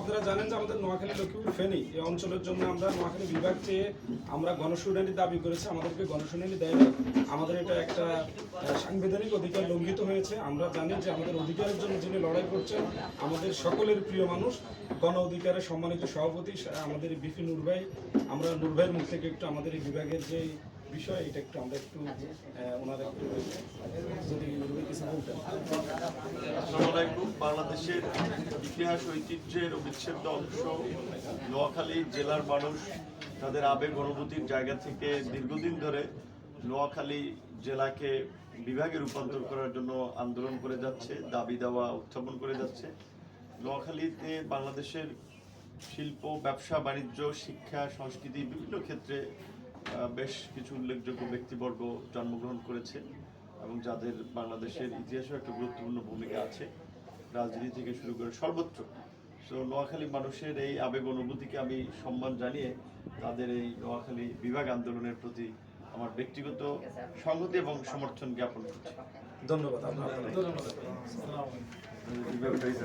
আপনারা জানেন যে আমাদের এই অঞ্চলের জন্য আমরা নোয়াখালী বিভাগ চেয়ে আমরা দাবি আমাদেরকে দেয় আমাদের এটা একটা সাংবিধানিক অধিকার লঙ্ঘিত হয়েছে। আমরা জানি যে আমাদের অধিকারের জন্য যিনি লড়াই করছেন, আমাদের সকলের প্রিয় মানুষ, গণ অধিকারের সম্মানিত সভাপতি আমাদের বিপি নূর ভাই। আমরা নূর ভাইয়ের মুখ থেকে একটু আমাদের এই বিভাগের যে বিষয়, এটা একটু আমরা একটু ওনারা একটু বাংলাদেশের ইতিহাস, ঐতিহ্যের অবিচ্ছেদ্য অংশ নোয়াখালী জেলার মানুষ তাদের আবেগ, অনুভূতির জায়গা থেকে দীর্ঘদিন ধরে নোয়াখালী জেলাকে বিভাগে রূপান্তর করার জন্য আন্দোলন করে যাচ্ছে, দাবি দেওয়া, উত্থাপন করে যাচ্ছে। নোয়াখালীতে বাংলাদেশের শিল্প, ব্যবসা, বাণিজ্য, শিক্ষা, সংস্কৃতি বিভিন্ন ক্ষেত্রে বেশ কিছু উল্লেখযোগ্য ব্যক্তিবর্গ জন্মগ্রহণ করেছে। এবং যাদের বাংলাদেশের ইতিহাসেও একটা গুরুত্বপূর্ণ ভূমিকা আছে রাজনীতি থেকে শুরু করে সর্বত্র। তো নোয়াখালী মানুষের এই আবেগ অনুভূতিকে আমি সম্মান জানিয়ে তাদের এই নোয়াখালী বিভাগ আন্দোলনের প্রতি আমার ব্যক্তিগত সংহতি এবং সমর্থন জ্ঞাপন করছি। ধন্যবাদ